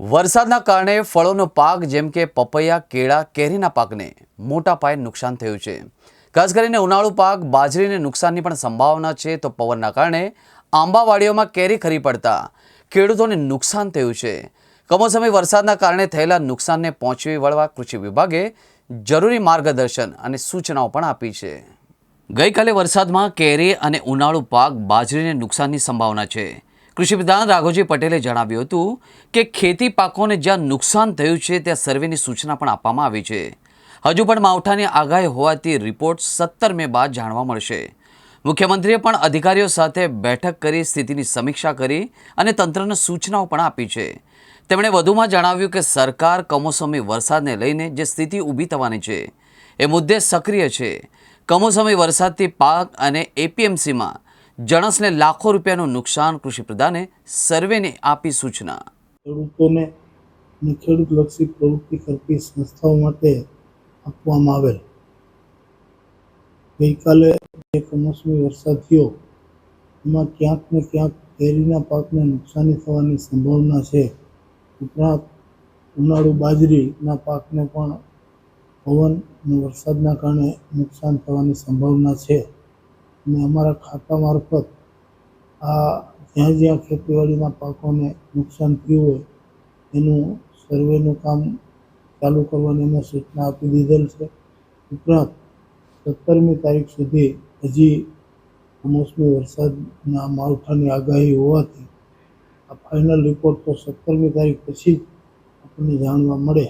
વરસાદના કારણે ફળોનો પાક જેમ કે પપૈયા, કેળા, કેરીના પાકને મોટા પાયે નુકસાન થયું છે. ખાસ કરીને ઉનાળુ પાક બાજરીને નુકસાનની પણ સંભાવના છે તો પવનના કારણે આંબાવાડીઓમાં કેરી ખરી પડતા ખેડૂતોને નુકસાન થયું છે. કમોસમી વરસાદના કારણે થયેલા નુકસાનને પહોંચી વળવા કૃષિ વિભાગે જરૂરી માર્ગદર્શન અને સૂચનાઓ પણ આપી છે. ગઈકાલે વરસાદમાં કેરી અને ઉનાળુ પાક બાજરીને નુકસાનની સંભાવના છે. કૃષિ પ્રધાન રાઘોજી પટેલે જણાવ્યું હતું કે ખેતી પાકોને જ્યાં નુકસાન થયું છે, ત્યાં સર્વેની સૂચના પણ આપવામાં આવી છે. હજુ પણ માવઠાની આગાહી હોવાથી રિપોર્ટ સત્તર મે બાદ જાણવા મળશે. મુખ્યમંત્રીએ પણ અધિકારીઓ સાથે બેઠક કરી, સ્થિતિની સમીક્ષા કરી અને તંત્રને સૂચનાઓ પણ આપી છે. તેમણે વધુમાં જણાવ્યું કે સરકાર કમોસમી વરસાદને લઈને જે સ્થિતિ ઊભી થવાની છે, એ મુદ્દે સક્રિય છે. કમોસમી વરસાદથી પાક અને એપીએમસીમાં જણસને લાખો રૂપિયાનું નુકસાન કૃષિ પ્રધાને સર્વેને આપી સૂચના. ખેડૂતોને ખેડૂતલક્ષી પ્રવૃત્તિ કરતી સંસ્થાઓ માટે આપવામાં આવેલ. ગઈકાલે કમોસમી વરસાદ થયો એમાં ક્યાંક ને ક્યાંક કેરીના પાકને નુકસાની થવાની સંભાવના છે. ઉપરાંત ઉનાળુ બાજરીના પાકને પણ પવન અને વરસાદના કારણે નુકસાન થવાની સંભાવના છે. અને અમારા ખાતા મારફત આ જ્યાં જ્યાં ખેતીવાડીના પાકોને નુકસાન થયું હોય, એનું સર્વેનું કામ ચાલુ કરવાની અમે સૂચના આપી દીધેલ છે. ઉપરાંત સત્તરમી તારીખ સુધી હજી કમોસમી વરસાદના માવઠાની આગાહી હોવાથી આ ફાઇનલ રિપોર્ટ તો સત્તરમી તારીખ પછી જ આપણને જાણવા મળે.